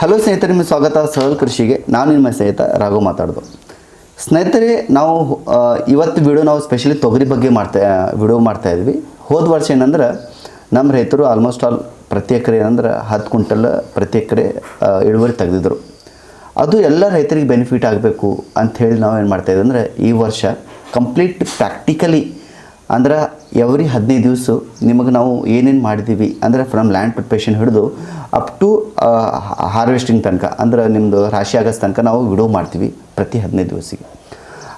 Hello ಸ್ನೇಹಿತರೆ, ನಿಮ್ಮ ಸ್ವಾಗತ ಸರಳ ಕೃಷಿಗೆ. ನಾನು ನಿಮ್ಮ ಸ್ನೇಹಿತ ರಾಘು ಮಾತಾಡೋದು. ಸ್ನೇಹಿತರೆ, ನಾವು ಇವತ್ತು ವಿಡಿಯೋ ನಾವು ಸ್ಪೆಷಲಿ ತೊಗರಿ ಬಗ್ಗೆ ಮಾಡ್ತಾ ವಿಡಿಯೋ ಮಾಡ್ತಾ ಇದ್ವಿ. ಹೋದ ವರ್ಷ ಏನಂದ್ರೆ, ನಮ್ಮ ರೈತರು ಆಲ್ಮೋಸ್ಟ್ ಆಲ್ ಪ್ರತಿ ಎಕರೆ ಏನಂದ್ರೆ ಹತ್ತು ಕ್ವಿಂಟಲ್ ಪ್ರತಿ ಎಕರೆ ಇಳುವರಿ ತೆಗೆದಿದ್ರು. ಅದು ಎಲ್ಲ ರೈತರಿಗೆ ಬೆನಿಫಿಟ್ ಆಗಬೇಕು ಅಂಥೇಳಿ ನಾವು ಏನು ಮಾಡ್ತಾಯಿದ್ವಿ ಅಂದರೆ, ಈ ವರ್ಷ ಕಂಪ್ಲೀಟ್ ಪ್ರಾಕ್ಟಿಕಲಿ ಅಂದ್ರೆ ಎವ್ರಿ ಹದಿನೈದು ದಿವಸ ನಿಮಗೆ ನಾವು ಏನೇನು ಮಾಡಿದ್ದೀವಿ ಅಂದರೆ ಫ್ರಮ್ ಲ್ಯಾಂಡ್ ಪ್ರಿಪ್ರೇಷನ್ ಹಿಡಿದು ಅಪ್ ಟು ಹಾರ್ವೆಸ್ಟಿಂಗ್ ತನಕ, ಅಂದ್ರೆ ನಿಮ್ಮದು ರಾಶಿ ಆಗಸ್ ತನಕ ನಾವು ವಿಡಿಯೋ ಮಾಡ್ತೀವಿ ಪ್ರತಿ ಹದಿನೈದು ದಿವಸಿಗೆ.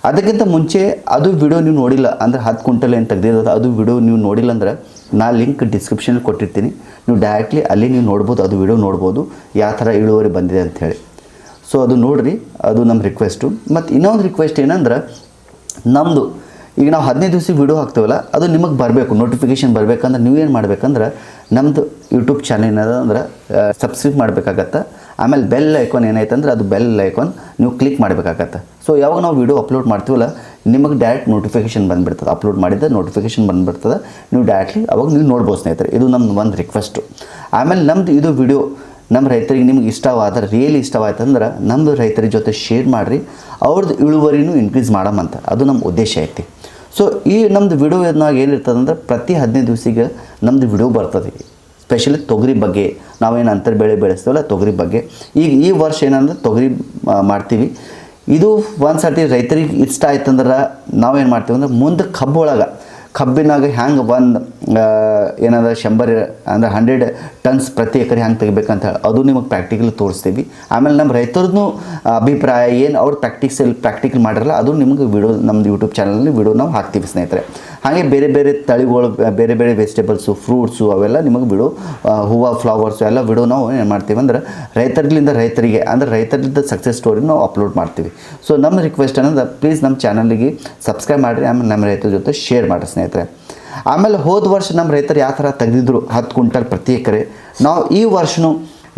ಅದಕ್ಕಿಂತ ಮುಂಚೆ ಅದು ವಿಡಿಯೋ ನೀವು ನೋಡಿಲ್ಲ, ಅಂದರೆ ಹತ್ತು ಕ್ವಿಂಟಲ್ ಏನು ತೆಗ್ದಿರೋದು ಅದು ವಿಡಿಯೋ ನೀವು ನೋಡಿಲ್ಲ ಅಂದ್ರೆ ನಾ ಲಿಂಕ್ ಡಿಸ್ಕ್ರಿಪ್ಷನಲ್ಲಿ ಕೊಟ್ಟಿರ್ತೀನಿ. ನೀವು ಡೈರೆಕ್ಟ್ಲಿ ಅಲ್ಲಿ ನೀವು ನೋಡ್ಬೋದು, ಅದು ವಿಡಿಯೋ ನೋಡ್ಬೋದು, ಯಾವ ಥರ ಇಳುವರಿ ಬಂದಿದೆ ಅಂಥೇಳಿ ಸೊ ಅದು ನೋಡಿರಿ, ಅದು ನಮ್ಮ ರಿಕ್ವೆಸ್ಟು ಮತ್ತು ಇನ್ನೊಂದು ರಿಕ್ವೆಸ್ಟ್ ಏನಂದ್ರೆ ನಮ್ಮದು ಈಗ ನಾವು ಹದಿನೈದು ದಿವಸ ವಿಡಿಯೋ ಹಾಕ್ತೀವಲ್ಲ, ಅದು ನಿಮಗೆ ಬರಬೇಕು ನೋಟಿಫಿಕೇಷನ್ ಬರಬೇಕಂದ್ರೆ ನೀವು ಏನು ಮಾಡಬೇಕಂದ್ರೆ ನಮ್ಮದು ಯೂಟ್ಯೂಬ್ ಚಾನಲ್ ಏನದ ಅಂದ್ರೆ ಸಬ್ಸ್ಕ್ರೈಬ್ ಮಾಡಬೇಕಾಗತ್ತೆ. ಆಮೇಲೆ ಬೆಲ್ ಐಕಾನ್ ಏನಾಯ್ತು ಅಂದ್ರೆ ಅದು ಬೆಲ್ ಐಕಾನ್ ನೀವು ಕ್ಲಿಕ್ ಮಾಡಬೇಕಾಗತ್ತೆ. ಸೊ ಯಾವಾಗ ನಾವು ವಿಡಿಯೋ ಅಪ್ಲೋಡ್ ಮಾಡ್ತೀವಲ್ಲ, ನಿಮಗೆ ಡೈರೆಕ್ಟ್ ನೋಟಿಫಿಕೇಷನ್ ಬಂದುಬಿಡ್ತದೆ. ಅಪ್ಲೋಡ್ ಮಾಡಿದ ನೋಟಿಫಿಕೇಷನ್ ಬಂದುಬಿಡ್ತದೆ. ನೀವು ಡೈರೆಕ್ಟ್ಲಿ ಅವಾಗ ನೀವು ನೋಡ್ಬೋದು ಸ್ನೇಹಿತರೆ. ಇದು ನಮ್ಮ ಒಂದು ರಿಕ್ವೆಸ್ಟು ಆಮೇಲೆ ನಮ್ಮದು ಇದು ವಿಡಿಯೋ ನಮ್ಮ ರೈತರಿಗೆ ನಿಮ್ಗೆ ಇಷ್ಟವಾದ್ರೆ ರಿಯಲಿ ಇಷ್ಟವಾಯ್ತು ಅಂದ್ರೆ ನಮ್ಮದು ರೈತರ ಜೊತೆ ಶೇರ್ ಮಾಡಿರಿ ಅವ್ರದ್ದು ಇಳುವರಿನೂ ಇನ್ಕ್ರೀಸ್ ಮಾಡಮಂತ ಅದು ನಮ್ಮ ಉದ್ದೇಶ ಐತಿ. ಸೊ ಈ ನಮ್ಮದು ವಿಡಿಯೋನಾಗ ಏನಿರ್ತದಂದ್ರೆ ಪ್ರತಿ ಹದಿನೈದು ದಿವಸಿಗೆ ನಮ್ಮದು ವಿಡಿಯೋ ಬರ್ತದೆ. ಸ್ಪೆಷಲಿ ತೊಗರಿ ಬಗ್ಗೆ. ನಾವೇನು ಅಂತರ ಬೆಳೆ ಬೆಳೆಸ್ತೀವಲ್ಲ ತೊಗರಿ ಬಗ್ಗೆ. ಈಗ ಈ ವರ್ಷ ಏನಂದ್ರೆ ತೊಗರಿ ಮಾಡ್ತೀವಿ. ಇದು ಒಂದು ಸರ್ತಿ ರೈತರಿಗೆ ಇಷ್ಟ ಆಯ್ತಂದ್ರೆ ನಾವೇನು ಮಾಡ್ತೀವಿ ಅಂದ್ರೆ ಮುಂದೆ ಕಬ್ಬೊಳಗೆ ಕಬ್ಬಿನಾಗ ಹ್ಯಾಂಗೆ ಒಂದು ಏನಾದ ಶಂಬರ್, ಅಂದ್ರೆ ಹಂಡ್ರೆಡ್ ಟನ್ಸ್ ಪ್ರತಿ ಎಕರೆ ಹ್ಯಾಂಗೆ ತೆಗಿಬೇಕಂತ ಹೇಳಿ, ಅದು ನಿಮಗೆ ಪ್ರಾಕ್ಟಿಕಲ್ ತೋರಿಸ್ತೀವಿ. ಆಮೇಲೆ ನಮ್ಮ ರೈತರದ್ದು ಅಭಿಪ್ರಾಯ ಏನು, ಅವ್ರು ಪ್ರಾಕ್ಟಿಕ್ಸಲ್ಲಿ ಪ್ರಾಕ್ಟಿಕಲ್ ಮಾಡಿರಲ್ಲ, ಅದು ನಿಮಗೆ ವಿಡಿಯೋ ನಮ್ಮದು ಯೂಟ್ಯೂಬ್ ಚಾನಲಲ್ಲಿ ವಿಡಿಯೋ ನಾವು ಹಾಕ್ತೀವಿ ಸ್ನೇಹಿತರೆ. ಹಾಗೆ ಬೇರೆ ಬೇರೆ ತಳಿಗಳು, ಬೇರೆ ಬೇರೆ ವೆಜಿಟೇಬಲ್ಸು ಫ್ರೂಟ್ಸು ಅವೆಲ್ಲ ನಿಮಗೆ ವಿಡಿಯೋ ಹೂವು ಫ್ಲವರ್ಸು ಎಲ್ಲ ವಿಡಿಯೋ ನಾವು ಏನು ಮಾಡ್ತೀವಿ ಅಂದ್ರೆ ರೈತರಿಂದ ರೈತರಿಗೆ, ಅಂದರೆ ರೈತರಿಂದ ಸಕ್ಸಸ್ ಸ್ಟೋರಿ ನಾವು ಅಪ್ಲೋಡ್ ಮಾಡ್ತೀವಿ. ಸೊ ನಮ್ಮ ರಿಕ್ವೆಸ್ಟ್ ಅನ್ನೋದು ಪ್ಲೀಸ್ ನಮ್ಮ ಚಾನಲಿಗೆ ಸಬ್ಸ್ಕ್ರೈಬ್ ಮಾಡಿರಿ, ಆಮೇಲೆ ನಮ್ಮ ರೈತರ ಜೊತೆ ಶೇರ್ ಮಾಡಿರಿ ಆಮೇಲೆ ಹೋದ ವರ್ಷ ನಮ್ಮ ರೈತರು ಯಾವ ಥರ ತೆಗೆದಿದ್ರು ಹತ್ತು ಕ್ವಿಂಟಲ್ ಪ್ರತಿ ಎಕರೆ, ನಾವು ಈ ವರ್ಷನೂ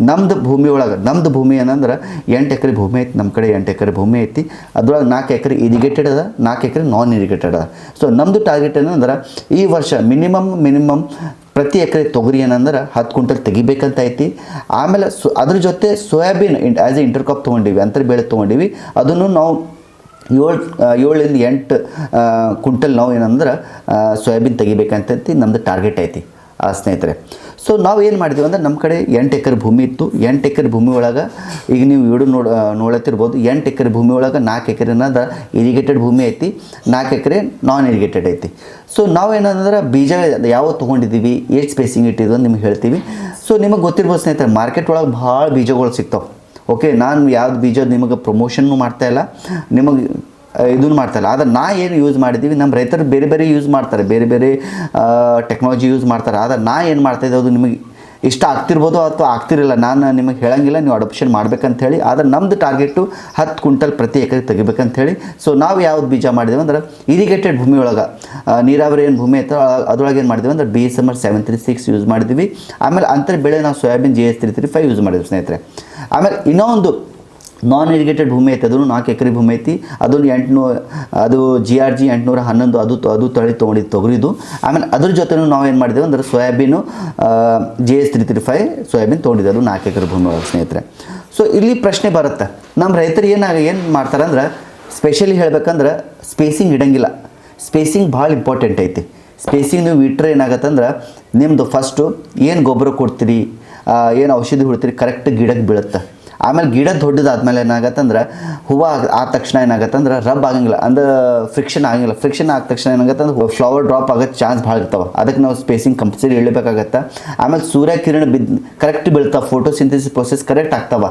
ನಮ್ದು ಭೂಮಿ ಒಳಗೆ, ನಮ್ದು ಭೂಮಿ ಏನಂದ್ರೆ ಎಂಟು ಎಕರೆ ಭೂಮಿ ಐತಿ, ನಮ್ಮ ಕಡೆ ಎಂಟು ಎಕರೆ ಭೂಮಿ ಐತಿ, ಅದ್ರೊಳಗೆ ನಾಲ್ಕು ಎಕರೆ ಇರಿಗೇಟೆಡ್ ಅದ, ನಾಲ್ಕು ಎಕರೆ ನಾನ್ ಇರಿಗೇಟೆಡ್ ಅದ. ಸೊ ನಮ್ಮದು ಟಾರ್ಗೆಟ್ ಏನಂದ್ರೆ ಈ ವರ್ಷ ಮಿನಿಮಮ್ ಮಿನಿಮಮ್ ಪ್ರತಿ ಎಕರೆ ತೊಗರಿ ಏನಂದ್ರೆ ಹತ್ತು ಕ್ವಿಂಟಲ್ ತೆಗಿಬೇಕಂತ ಐತಿ. ಆಮೇಲೆ ಸೊ, ಅದ್ರ ಜೊತೆ ಸೋಯಾಬೀನ್ ಆ್ಯಸ್ ಎ ಇಂಟರ್ಕಾಪ್ ತೊಗೊಂಡಿವಿ ಬೆಳೆ ತೊಗೊಂಡಿವಿ, ಅದನ್ನು ನಾವು ಏಳು ಏಳರಿಂದ ಎಂಟು ಕುಂಟಲ್ ನಾವು ಏನಂದ್ರೆ ಸೋಯಾಬೀನ್ ತೆಗಿಬೇಕಂತಂತ ನಮ್ಮದು ಟಾರ್ಗೆಟ್ ಐತಿ, ಆ ಸ್ನೇಹಿತರೆ. ಸೊ ನಾವು ಏನು ಮಾಡಿದ್ವಿ ಅಂದ್ರೆ ನಮ್ಮ ಕಡೆ ಎಂಟು ಎಕರೆ ಭೂಮಿ ಇತ್ತು. ಎಂಟು ಎಕರೆ ಭೂಮಿ ಒಳಗೆ, ಈಗ ನೀವು ವಿಡಿಯೋ ನೋಡ ನೋಡತ್ತಿರ್ಬೋದು, ಎಂಟು ಎಕರೆ ಭೂಮಿ ಒಳಗೆ ನಾಲ್ಕು ಎಕರೆ ಅನ್ನೋದು ಇರಿಗೇಟೆಡ್ ಭೂಮಿ ಐತಿ. ನಾಲ್ಕು ಎಕರೆ ನಾನ್ ಇರಿಗೇಟೆಡ್ ಐತಿ ಸೊ ನಾವೇನಂದ್ರೆ ಬೀಜ ಯಾವ ತೊಗೊಂಡಿದ್ದೀವಿ ಏಜ್ ಸ್ಪೇಸಿಂಗ್ ಇಟ್ಟಿದ್ವಿ ಅಂತ ನಿಮ್ಗೆ ಹೇಳ್ತೀವಿ. ಸೊ ನಿಮಗೆ ಗೊತ್ತಿರ್ಬೋದು ಸ್ನೇಹಿತರೆ ಮಾರ್ಕೆಟ್ ಒಳಗೆ ಭಾಳ ಬೀಜಗಳು ಸಿಗ್ತಾವೆ. ಓಕೆ ನಾನು ಯಾವ್ದು ಬೀಜ ನಿಮಗೆ ಪ್ರಮೋಷನ್ನು ಮಾಡ್ತಾ ಇಲ್ಲ, ನಿಮಗೆ ಇದನ್ನು ಮಾಡ್ತಾಯಿಲ್ಲ ಆದರೆ ನಾ ಏನು ಯೂಸ್ ಮಾಡಿದ್ದೀವಿ ನಮ್ಮ ರೈತರು ಬೇರೆ ಬೇರೆ ಯೂಸ್ ಮಾಡ್ತಾರೆ, ಬೇರೆ ಬೇರೆ ಟೆಕ್ನಾಲಜಿ ಯೂಸ್ ಮಾಡ್ತಾರೆ. ಆದರೆ ನಾ ಏನು ಮಾಡ್ತಾಯಿದ್ದೆ ಅದು ನಿಮಗೆ ಇಷ್ಟ ಆಗ್ತಿರ್ಬೋದು ಅಥವಾ ಆಗ್ತಿರಲಿಲ್ಲ, ನಾನು ನಿಮಗೆ ಹೇಳಂಗಿಲ್ಲ, ನೀವು ಅಡಾಪ್ಷನ್ ಮಾಡ್ಬೇಕಂತ ಹೇಳಿ ಆದರೆ ನಮ್ಮದು ಟಾರ್ಗೆಟು ಹತ್ತು ಕ್ವಿಂಟಲ್ ಪ್ರತಿ ಎಕರೆ ತೆಗಿಬೇಕಂಥೇಳಿ ಸೊ ನಾವು ಯಾವ್ದು ಬೀಜ ಮಾಡಿದ್ವಿ ಅಂದ್ರೆ ಇರಿಗೇಟೆಡ್ ಭೂಮಿ ಒಳಗೆ ನೀರಾವರಿ ಏನು ಭೂಮಿ ಐತೆ ಅದರೊಳಗೆ ಏನು ಮಾಡಿದ್ವಿ ಅಂದ್ರೆ B S M R seven three six use ಮಾಡಿದ್ವಿ. ಆಮೇಲೆ ಅಂತರ ಬೆಳೆ ನಾವು soybean G S three three five use ಮಾಡಿದ್ವಿ ಸ್ನೇಹಿತರೆ. ಆಮೇಲೆ ಇನ್ನೊಂದು ನಾನ್ ಇರಿಗೇಟೆಡ್ ಭೂಮಿ ಐತೆ, ಅದನ್ನು ನಾಲ್ಕು ಎಕರೆ ಭೂಮಿ ಐತಿ, ಅದನ್ನು ಎಂಟುನೂ, ಅದು ಜಿ ಆರ್ ಜಿ ಎಂಟುನೂರ ಹನ್ನೊಂದು, ಅದು ಅದು ತಳಿ ತೊಗೊಂಡಿದ್ದು ತೊಗರಿದು. ಆಮೇಲೆ ಅದ್ರ ಜೊತೆನೂ ನಾವು ಏನು ಮಾಡಿದ್ದೇವೆ ಅಂದ್ರೆ soybean J S three three five soybean ತೊಗೊಂಡಿದ್ದು, ಅದು ನಾಲ್ಕು ಎಕರೆ ಭೂಮಿ ಒಳಗೆ ಸ್ನೇಹಿತರೆ. ಸೊ ಇಲ್ಲಿ ಪ್ರಶ್ನೆ ಬರುತ್ತೆ. ನಮ್ಮ ರೈತರು ಏನಾಗ ಏನು ಮಾಡ್ತಾರೆ ಅಂದ್ರೆ ಸ್ಪೆಷಲಿ ಹೇಳ್ಬೇಕಂದ್ರೆ ಸ್ಪೇಸಿಂಗ್ ಇಡಂಗಿಲ್ಲ. ಸ್ಪೇಸಿಂಗ್ ಭಾಳ ಇಂಪಾರ್ಟೆಂಟ್ ಐತಿ. ಸ್ಪೇಸಿಂಗ್ ನೀವು ಇಟ್ಟರೆ ಏನಾಗತ್ತಂದ್ರೆ ನಿಮ್ಮದು ಫಸ್ಟು ಏನು ಗೊಬ್ಬರ ಕೊಡ್ತೀರಿ? ಏನು ಔಷಧಿ ಹೊಡಿತೀರಿ ಕರೆಕ್ಟ್ ಗಿಡಕ್ಕೆ ಬೀಳುತ್ತೆ. ಆಮೇಲೆ ಗಿಡ ದೊಡ್ಡದಾದ್ಮೇಲೆ ಏನಾಗತ್ತಂದ್ರೆ ಹೂವು ಆದ ತಕ್ಷಣ ಏನಾಗತ್ತಂದ್ರೆ ರಬ್ ಆಗಂಗಿಲ್ಲ. ಅಂದ್ರೆ ಫ್ರಿಕ್ಷನ್ ಆಗಂಗಿಲ್ಲ. ಫ್ರಿಕ್ಷನ್ ಆದ ತಕ್ಷಣ ಏನಾಗತ್ತಂದ್ರೆ ಫ್ಲವರ್ ಡ್ರಾಪ್ ಆಗೋದು ಚಾನ್ಸ್ ಭಾಳ ಇರ್ತಾವೆ. ಅದಕ್ಕೆ ನಾವು ಸ್ಪೇಸಿಂಗ್ ಕಂಪಲ್ಸರಿ ಇಳಬೇಕಾಗತ್ತೆ ಆಮೇಲೆ ಸೂರ್ಯಕಿರಣ ಬಿದ್ದು ಕರೆಕ್ಟ್ ಬೀಳ್ತಾವೆ. ಫೋಟೋ ಸಿಂಥೆಸಿಸ್ ಪ್ರೊಸೆಸ್ ಕರೆಕ್ಟ್ ಆಗ್ತಾವೆ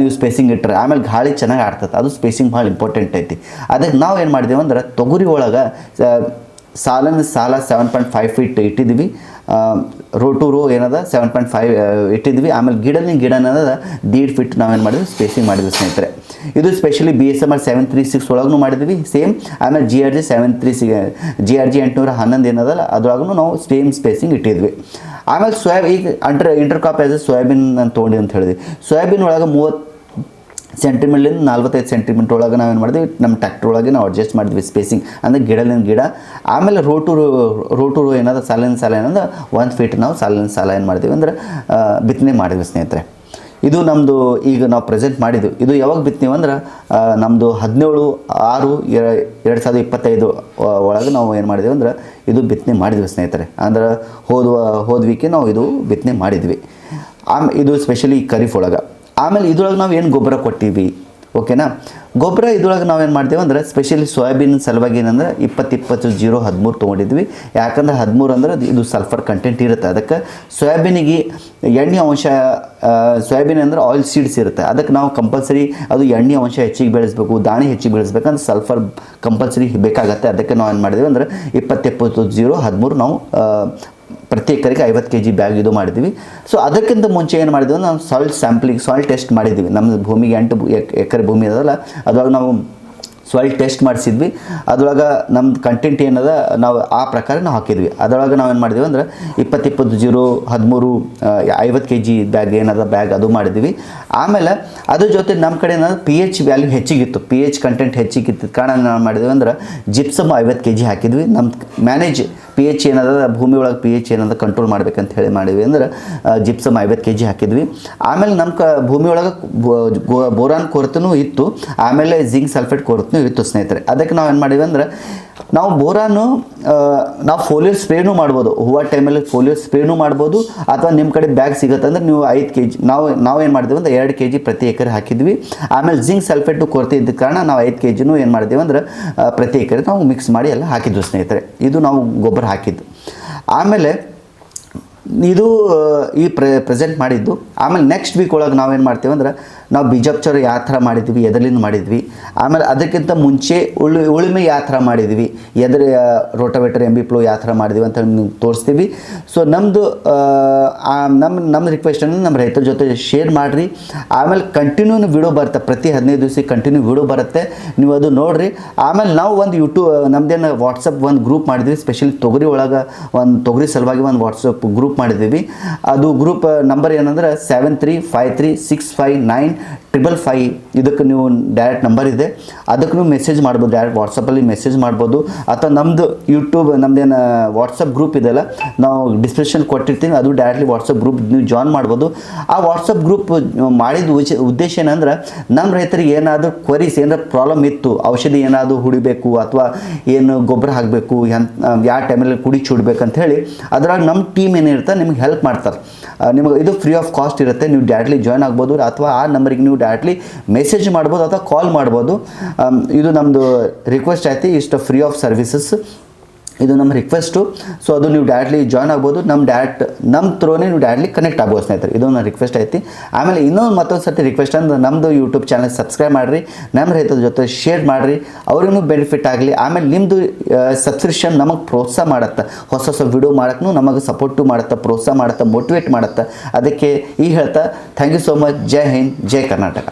ನೀವು ಸ್ಪೇಸಿಂಗ್ ಇಟ್ಟರೆ ಆಮೇಲೆ ಗಾಳಿ ಚೆನ್ನಾಗಿ ಆಡ್ತದೆ ಅದು ಸ್ಪೇಸಿಂಗ್ ಭಾಳ ಇಂಪಾರ್ಟೆಂಟ್ ಐತಿ. ಅದಕ್ಕೆ ನಾವು ಏನು ಮಾಡಿದೇವೆ ಅಂದ್ರೆ ತೊಗರಿ ಒಳಗೆ ಸಾಲನ ಸಾಲ ಸೆವೆನ್ ಪಾಯಿಂಟ್ ಫೈವ್ ಫೀಟ್ ಇಟ್ಟಿದ್ವಿ ರೋ ಟು ರೋ ಏನದ? ಸೆವೆನ್ ಪಾಯಿಂಟ್ ಫೈವ್ ಇಟ್ಟಿದ್ವಿ ಆಮೇಲೆ ಗಿಡನ ಗಿಡ ಏನದ ದೀಡ್ ಫೀಟ್ ನಾವೇನು ಮಾಡಿದ್ವಿ? ಸ್ಪೇಸಿಂಗ್ ಮಾಡಿದ್ವಿ ಸ್ನೇಹಿತರೆ. ಇದು specially B S M R seven three six ಒಳಗೂ ಮಾಡಿದ್ವಿ ಸೇಮ್ ಆಮೇಲೆ G R G seven three C G R G ಎಂಟುನೂರ ಹನ್ನೊಂದು ಏನದಲ್ಲ ಅದ್ರೊಳಗೂ ನಾವು ಸೇಮ್ ಸ್ಪೇಸಿಂಗ್ ಇಟ್ಟಿದ್ವಿ. ಆಮೇಲೆ ಸೋಯಾಬ್ ಈಗ ಅಂಟರ್ ಇಂಟರ್ ಕಾಪ್ ಆಸ್ ಸೋಯಾಬೀನ್ ಅಂತ ತೊಗೊಂಡಿ ಅಂತ ಹೇಳಿದ್ವಿ. ಸೋಯಾಬೀನ್ ಒಳಗೆ ಮೂವತ್ತು ಸೆಂಟಿಮೀಟ್ಲಿಂದ ನಲ್ವತ್ತೈದು ಸೆಂಟಿಮೀಟ್ರ್ ಒಳಗೆ ನಾವೇನು ಮಾಡಿದ್ವಿ? ನಮ್ಮ ಟ್ಯಾಕ್ಟರ್ ಒಳಗೆ ನಾವು ಅಡ್ಜಸ್ಟ್ ಮಾಡಿದ್ವಿ ಸ್ಪೇಸಿಂಗ್ ಅಂದರೆ ಗಿಡಲಿನ ಗಿಡ, ಆಮೇಲೆ ರೋಟು ರೋಟು ರೋ ಏನಾದ್ರು ಸಾಲಿನ ಸಾಲ ಏನಂದ್ರೆ ಒಂದು ಫೀಟ್ ನಾವು ಸಾಲಿನ ಸಾಲ ಏನು ಮಾಡ್ತೀವಿ ಅಂದ್ರೆ ಬಿತ್ತನೆ ಮಾಡಿದ್ವಿ ಸ್ನೇಹಿತರೆ. ಇದು ನಮ್ಮದು ಈಗ ನಾವು ಪ್ರೆಸೆಂಟ್ ಮಾಡಿದ್ವಿ ಇದು ಯಾವಾಗ ಬಿತ್ತೀವಿ ಅಂದ್ರೆ ನಮ್ಮದು ಹದಿನೇಳು, ಆರು ಎರಡು ಸಾವಿರದ ಇಪ್ಪತ್ತೈದು ಒಳಗೆ ನಾವು ಏನು ಮಾಡಿದ್ವಿ ಅಂದ್ರೆ, ಇದು ಬಿತ್ತನೆ ಮಾಡಿದ್ವಿ ಸ್ನೇಹಿತರೆ. ಅಂದ್ರೆ ಹೋದ ಹೋದ್ವಿಕೆ ನಾವು ಇದು ಬಿತ್ತನೆ ಮಾಡಿದ್ವಿ. ಆಮ್, ಇದು ಸ್ಪೆಷಲಿ ಖರೀಫ್ ಒಳಗೆ. ಆಮೇಲೆ ಇದ್ರೊಳಗೆ ನಾವು ಏನು ಗೊಬ್ಬರ ಕೊಟ್ಟಿವಿ? ಓಕೆನಾ ಗೊಬ್ಬರ ಇದ್ರೊಳಗೆ ನಾವೇನು ಮಾಡ್ತೀವಿ ಅಂದ್ರೆ ಸ್ಪೆಷಲಿ ಸೋಯಾಬೀನ್ ಸಲುವಾಗಿ ಏನಂದ್ರೆ ಇಪ್ಪತ್ತು ಇಪ್ಪತ್ತು ಜೀರೋ ಹದಿಮೂರು ತೊಗೊಂಡಿದ್ವಿ. ಯಾಕಂದ್ರೆ ಹದಿಮೂರು ಅಂದ್ರೆ ಅದು- ಇದು ಸಲ್ಫರ್ ಕಂಟೆಂಟ್ ಇರುತ್ತೆ. ಅದಕ್ಕೆ ಸೋಯಾಬೀನಿಗೆ ಎಣ್ಣೆ ಅಂಶ ಸೋಯಾಬೀನ್ ಅಂದ್ರೆ ಆಯಿಲ್ ಸೀಡ್ಸ್ ಇರುತ್ತೆ. ಅದಕ್ಕೆ ನಾವು ಕಂಪಲ್ಸರಿ ಅದು ಎಣ್ಣೆ ಅಂಶ ಹೆಚ್ಚಿಗೆ ಬೆಳೆಸಬೇಕು, ದಾಣಿ ಹೆಚ್ಚಿಗೆ ಬೆಳೆಸ್ಬೇಕಂದ್ರೆ ಸಲ್ಫರ್ ಕಂಪಲ್ಸರಿ ಬೇಕಾಗತ್ತೆ. ಅದಕ್ಕೆ ನಾವು ಏನು ಮಾಡಿದ್ವಿ ಅಂದ್ರೆ ಇಪ್ಪತ್ತು ಇಪ್ಪತ್ತು ಜೀರೋ ಹದಿಮೂರು ನಾವು ಆ, ಪ್ರತಿ ಎಕರೆಗೆ ಐವತ್ತು ಕೆ ಜಿ ಬ್ಯಾಗ್ ಇದು ಮಾಡಿದ್ವಿ ಸೊ ಅದಕ್ಕಿಂತ ಮುಂಚೆ ಏನು ಮಾಡಿದ್ವಿ ನಾವು ಸಾಲ್ಟ್ ಸ್ಯಾಂಪ್ಲಿಂಗ್ ಸಾಲ್ಟ್ ಟೆಸ್ಟ್ ಮಾಡಿದ್ವಿ ನಮ್ಮ ಭೂಮಿಗೆ ಎಂಟು ಎಕರೆ ಭೂಮಿ ಅದಲ್ಲ. ಅದ್ರೊಳಗೆ ನಾವು ಸಾಯಿಲ್ ಟೆಸ್ಟ್ ಮಾಡಿಸಿದ್ವಿ. ಅದ್ರೊಳಗೆ ನಮ್ದು ಕಂಟೆಂಟ್ ಏನದ ನಾವು ಆ ಪ್ರಕಾರ ನಾವು ಹಾಕಿದ್ವಿ. ಅದರೊಳಗೆ ನಾವು ಏನು ಮಾಡಿದ್ವಿ ಅಂದ್ರೆ ಇಪ್ಪತ್ತಿಪ್ಪತ್ತು ಇಪ್ಪತ್ತು ಜೀರೋ ಹದಿಮೂರು ಐವತ್ತು ಕೆ ಜಿ ಬ್ಯಾಗ್ ಏನದ ಬ್ಯಾಗ್ ಅದು ಮಾಡಿದ್ವಿ ಆಮೇಲೆ ಅದ್ರ ಜೊತೆ ನಮ್ಮ ಕಡೆ ಏನಂದ್ರೆ ಪಿ ಎಚ್ ವ್ಯಾಲ್ಯೂ ಹೆಚ್ಚಿಗಿತ್ತು. ಪಿ ಎಚ್ ಕಂಟೆಂಟ್ ಹೆಚ್ಚಿಗಿತ್ತು. ಕಾರಣ ನಾವು ಮಾಡಿದ್ವಿ ಅಂದ್ರೆ ಜಿಪ್ಸಮ್ ಐವತ್ತು ಕೆ ಜಿ ಹಾಕಿದ್ವಿ. ನಮ್ಮ ಮ್ಯಾನೇಜ್ ಪಿ ಎಚ್ ಏನದ, ಭೂಮಿ ಒಳಗೆ ಪಿ ಎಚ್ ಏನದ ಕಂಟ್ರೋಲ್ ಮಾಡ್ಬೇಕಂತ ಹೇಳಿ ಮಾಡಿದ್ವಿ ಅಂದ್ರೆ ಜಿಪ್ಸಮ್ ಐವತ್ತು ಕೆ ಜಿ ಹಾಕಿದ್ವಿ. ಆಮೇಲೆ ನಮ್ಮ ಕ, ಭೂಮಿ ಒಳಗೆ ಬೋರಾನ್ ಕೊರತೆನೂ ಇತ್ತು. ಆಮೇಲೆ ಜಿಂಕ್ ಸಲ್ಫೇಟ್ ಕೊರತೆನೂ ಇತ್ತು ಸ್ನೇಹಿತರೆ. ಅದಕ್ಕೆ ನಾವು ಏನು ಮಾಡಿದ್ವಿ ಅಂದ್ರೆ, ನಾವು ಬೋರಾನು ನಾವು ಫೋಲಿಯೋ ಸ್ಪ್ರೇನೂ ಮಾಡ್ಬೋದು. ಹೂವ ಟೈಮಲ್ಲಿ ಫೋಲಿಯೋ ಸ್ಪ್ರೇನೂ ಮಾಡ್ಬೋದು. ಅಥವಾ ನಿಮ್ಮ ಕಡೆ ಬ್ಯಾಗ್ ಸಿಗುತ್ತೆ ಅಂದ್ರೆ ನೀವು ಐದು ಕೆ ಜಿ ನಾವು ನಾವು ಏನು ಅಂದ್ರೆ ಎರಡು ಕೆ ಜಿ ಪ್ರತಿ ಎಕರೆ ಹಾಕಿದ್ವಿ. ಆಮೇಲೆ ಜಿಂಕ್ ಸಲ್ಫೇಟು ಕೊರತೆ ಇದ್ದ ಕಾರಣ ನಾವು ಐದು ಕೆ ಜಿನೂ ಏನು ಮಾಡಿದ್ವಿ ಅಂದ್ರೆ ಪ್ರತಿ ಎಕರೆ ನಾವು ಮಿಕ್ಸ್ ಮಾಡಿ ಎಲ್ಲ ಹಾಕಿದ್ವಿ ಸ್ನೇಹಿತರೆ. ಇದು ನಾವು ಗೊಬ್ಬರ ಹಾಕಿದ್ದು. ಆಮೇಲೆ ಇದು ಈ ಪ್ರೆ ಪ್ರೆಸೆಂಟ್ ಮಾಡಿದ್ದು. ಆಮೇಲೆ ನೆಕ್ಸ್ಟ್ ವೀಕ್ ಒಳಗೆ ನಾವೇನು ಮಾಡ್ತೀವಿ ಅಂದ್ರೆ, ನಾವು ಬಿಜಾಪ್ಚರ್ ಯಾವ ಥರ ಮಾಡಿದ್ವಿ ಎದರಿಂದ ಮಾಡಿದ್ವಿ. ಆಮೇಲೆ ಅದಕ್ಕಿಂತ ಮುಂಚೆ ಉಳಿ, ಉಳುಮೆ ಯಾವ ಥರ ಮಾಡಿದ್ವಿ, ಎದ್ರ ರೋಟೋವೇಟರ್ ಎಂ ಬಿ ಪ್ಲೋ ಯಾವ ಥರ ಮಾಡಿದ್ವಿ ಅಂತ ನಿಮ್ಗೆ ತೋರಿಸ್ತೀವಿ. ಸೊ ನಮ್ಮದು ನಮ್ಮ ನಮ್ಮ ರಿಕ್ವೆಸ್ಟನ್ನು ನಮ್ಮ ರೈತರ ಜೊತೆ ಶೇರ್ ಮಾಡಿರಿ. ಆಮೇಲೆ ಕಂಟಿನ್ಯೂ ವಿಡಿಯೋ ಬರುತ್ತೆ, ಪ್ರತಿ ಹದಿನೈದು ದಿವಸಕ್ಕೆ ಕಂಟಿನ್ಯೂ ವಿಡಿಯೋ ಬರುತ್ತೆ. ನೀವು ಅದು ನೋಡಿರಿ. ಆಮೇಲೆ ನಾವು ಒಂದು ಯೂಟ್ಯೂಬ್ ನಮ್ಮದೇನು ವಾಟ್ಸಪ್ ಒಂದು ಗ್ರೂಪ್ ಮಾಡಿದ್ವಿ. ಸ್ಪೆಷಲಿ ತೊಗರಿ ಒಳಗೆ ಒಂದು ತೊಗರಿ ಸಲುವಾಗಿ ಒಂದು ವಾಟ್ಸಪ್ ಗ್ರೂಪ್ ಮಾಡಿದ್ದೀವಿ. ಅದು ಗ್ರೂಪ್ ನಂಬರ್ ಏನಂದ್ರೆ seven three five three six five nine triple five ಇದಕ್ಕೆ ನೀವು ಡೈರೆಕ್ಟ್ ನಂಬರ್ ಇದೆ. ಅದಕ್ಕೆ ಮೆಸೇಜ್ ಮಾಡ್ಬೋದು ಡೈರೆಕ್ಟ್ ವಾಟ್ಸಪ್ಪಲ್ಲಿ ಮೆಸೇಜ್ ಮಾಡ್ಬೋದು. ಅಥವಾ ನಮ್ಮದು ಯೂಟ್ಯೂಬ್ ನಮ್ಮದೇನು ವಾಟ್ಸಪ್ ಗ್ರೂಪ್ ಇದೆಯಲ್ಲ, ನಾವು ಡಿಸ್ಕ್ರಿಪ್ಷನ್ ಕೊಟ್ಟಿರ್ತೀನಿ. ಅದು ಡೈರೆಕ್ಟ್ಲಿ ವಾಟ್ಸಪ್ ಗ್ರೂಪ್ ನೀವು ಜಾಯ್ನ್ ಮಾಡ್ಬೋದು. ಆ ವಾಟ್ಸಪ್ ಗ್ರೂಪ್ ಮಾಡಿದ ಉಚ, ಉದ್ದೇಶ ಏನಂದ್ರೆ ನಮ್ಮ ರೈತರಿಗೆ ಏನಾದರೂ ಕ್ವರೀಸ್ ಏನಾದ್ರು ಪ್ರಾಬ್ಲಮ್ ಇತ್ತು, ಔಷಧಿ ಏನಾದರೂ ಹುಡಿಬೇಕು, ಅಥವಾ ಏನು ಗೊಬ್ಬರ ಹಾಕಬೇಕು ಯಾವ ಟೈಮಲ್ಲಿ ಕುಡಿ ಚೂಡ್ಬೇಕು ಅಂತ ಹೇಳಿ, ಅದರಾಗ ನಮ್ಮ ಟೀಮ್ ಏನಿರುತ್ತೆ ನಿಮ್ಗೆ ಹೆಲ್ಪ್ ಮಾಡ್ತಾರೆ. ನಿಮಗೆ ಇದು ಫ್ರೀ ಆಫ್ ಕಾಸ್ಟ್ ಇರುತ್ತೆ, ನೀವು ಡೈರೆಕ್ಟ್ಲಿ ಜಾಯ್ನ್ ಆಗ್ಬೋದು, ಅಥವಾ ಆ ನಂಬರಿಗೆ ನೀವು ಡೈರೆಕ್ಟ್ಲಿ ಮೆಸೇಜ್ ಮಾಡ್ಬೋದು ಅಥವಾ ಕಾಲ್ ಮಾಡ್ಬೋದು. ಇದು ನಮ್ಮದು ರಿಕ್ವೆಸ್ಟ್ ಆಯಿತು, ಇಷ್ಟು ಫ್ರೀ ಆಫ್ ಸರ್ವಿಸಸ್ ಇದು ನಮ್ಮ ರಿಕ್ವೆಸ್ಟು ಸೊ ಅದು ನೀವು ಡೈರೆಕ್ಟ್ಲಿ ಜಾಯ್ನ್ ಆಗ್ಬೋದು. ನಮ್ಮ ಡೈರೆಕ್ಟ್ ನಮ್ಮ ಥ್ರೋನೇ ನೀವು ಡೈರೆಕ್ಟ್ಲಿ ಕನೆಕ್ಟ್ ಆಗ್ಬೋದು ಸ್ನೇಹಿತರೆ. ಇದು ನನ್ನ ರಿಕ್ವೆಸ್ಟ್ ಐತಿ. ಆಮೇಲೆ ಇನ್ನೊಂದು ಮತ್ತೊಂದು ಸರ್ತಿ ರಿಕ್ವೆಸ್ಟ್ ಅಂದ್ರೆ ನಮ್ಮದು ಯೂಟ್ಯೂಬ್ ಚಾನಲ್ ಸಬ್ಸ್ಕ್ರೈಬ್ ಮಾಡಿರಿ. ನಮ್ಮ ರೈತರ ಜೊತೆ ಶೇರ್ ಮಾಡಿರಿ. ಅವ್ರಿಗೂ ಬೆನಿಫಿಟ್ ಆಗಲಿ. ಆಮೇಲೆ ನಿಮ್ಮದು ಸಬ್ಸ್ಕ್ರಿಪ್ಷನ್ ನಮಗೆ ಪ್ರೋತ್ಸಾಹ ಮಾಡುತ್ತೆ. ಹೊಸ ಹೊಸ ವಿಡಿಯೋ ಮಾಡೋಕ್ಕೂ ನಮಗೆ ಸಪೋರ್ಟು ಮಾಡುತ್ತೆ, ಪ್ರೋತ್ಸಾಹ ಮಾಡುತ್ತೆ ಮೋಟಿವೇಟ್ ಮಾಡುತ್ತೆ. ಅದಕ್ಕೆ ಈ ಹೇಳ್ತಾ ಥ್ಯಾಂಕ್ ಯು ಸೋ ಮಚ್ ಜೈ ಹಿಂದ್, ಜೈ ಕರ್ನಾಟಕ.